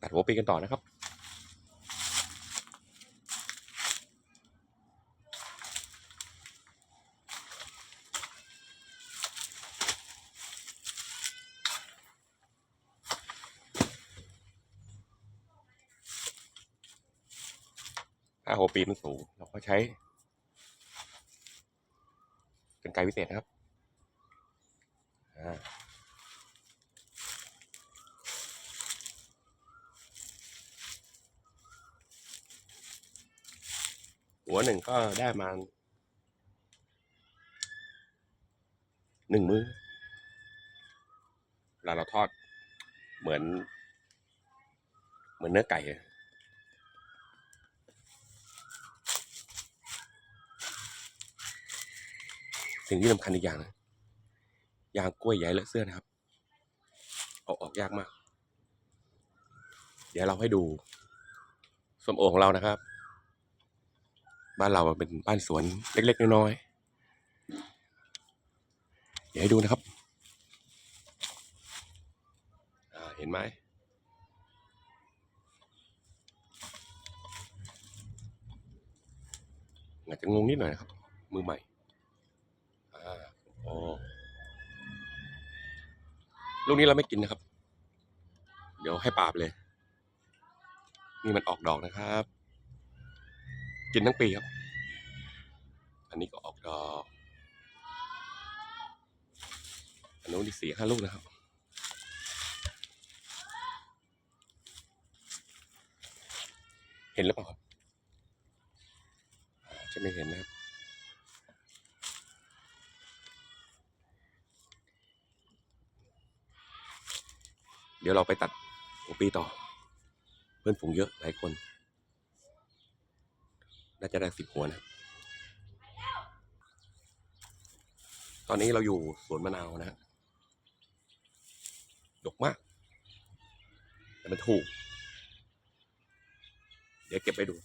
ตัดหัวปีกันต่อนะครับถ้าหัวปีมันสูงเราก็ใช้เป็นไกรวิเศษนะครับอ่า หัวหนึ่งก็ได้มาหนึ่งมือเวลาเราทอดเหมือน เหมือนเนื้อไก่สิ่งที่สำคัญอีกอย่างนะยางกล้วยใหญ่เลอะเสื้อนะครับเอาออกยากมาก เดี๋ยวเราให้ดูส้มโอของเรานะครับ บ้านเราเป็นบ้านสวนเล็กๆน้อยๆเดี๋ยวให้ดูนะครับเห็นไหมอาจจะงงนิดหน่อยนะครับ มือใหม่อ่าโอ้ลูกนี้เราไม่กินนะครับ เดี๋ยวให้ปาบเลย นี่มันออกดอกนะครับ กินทั้งปีครับ อันนี้ก็ออกดอกอันนู้นที่สี่ห้าลูกนะครับ เห็นหรือเปล่าครับจะไม่เห็นนะครับ เดี๋ยวเราไปตัดปีต่อ เพื่อนฝูงเยอะหลายคน น่าจะได้สิบหัวนะตอนนี้เราอยู่สวนมะนาวนะฮะดกมาก แต่มันถูก เดี๋ยวเก็บไปดู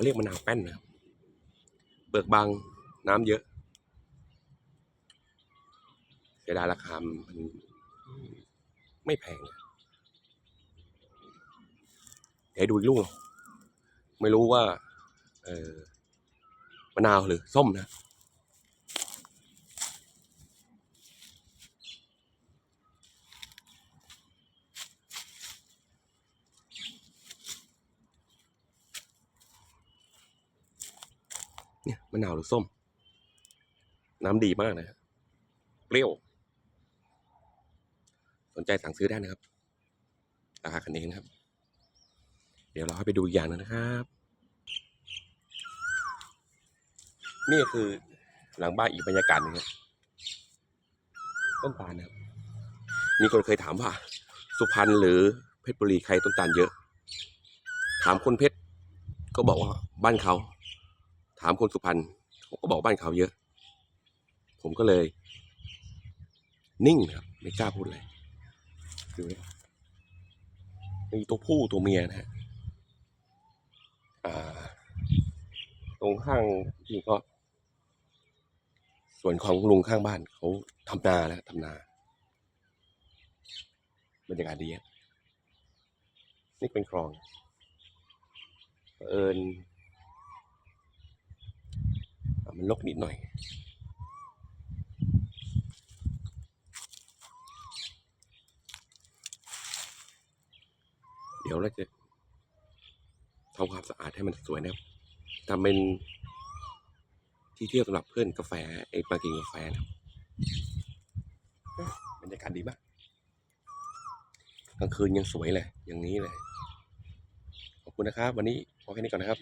เขาเรียกมะนาวแป้นนะครับเบิกบางน้ำเยอะเสียดายราคามันไม่แพงเดี๋ยวดูอีกลูกหนึ่งไม่รู้ว่า เออมะนาวหรือส้มนะ เนี่ยมะนาวหรือส้ม น้ำดีมากนะเปรี้ยว สนใจสั่งซื้อได้นะครับราคากันเองนะครับ เดี๋ยวเราให้ไปดูอีกอย่างนึงนะครับ นี่คือหลังบ้านอีกบรรยากาศนึงครับต้นตาลนะครับ มีคนเคยถามว่า สุพรรณหรือเพชรบุรีใครต้นตาลเยอะ ถามคนเพชรก็บอกว่าบ้านเขา ถามคนสุพรรณเขาก็บอกบ้านเขาเยอะ ผมก็เลย นิ่งครับ ไม่กล้าพูดเลยดูนะมีตัวผู้ตัวเมียนะฮะอ่าตรงข้างที่ก็ ส่วนของลุงข้างบ้านเขาทำนาแล้วทำนาบรรยากาศดีอะนี่เป็นคลองเอิญ มันลกนิดหน่อย เดี๋ยวเราจะทำความสะอาดให้มันสวยนะครับทำเป็นที่เที่ยวสำหรับเพื่อนกาแฟไอ้มากินกาแฟนะครับบรรยากาศดีมากกลางคืนยังสวยเลย อย่างนี้เลย ขอบคุณนะครับ วันนี้พอแค่นี้ก่อนนะครับ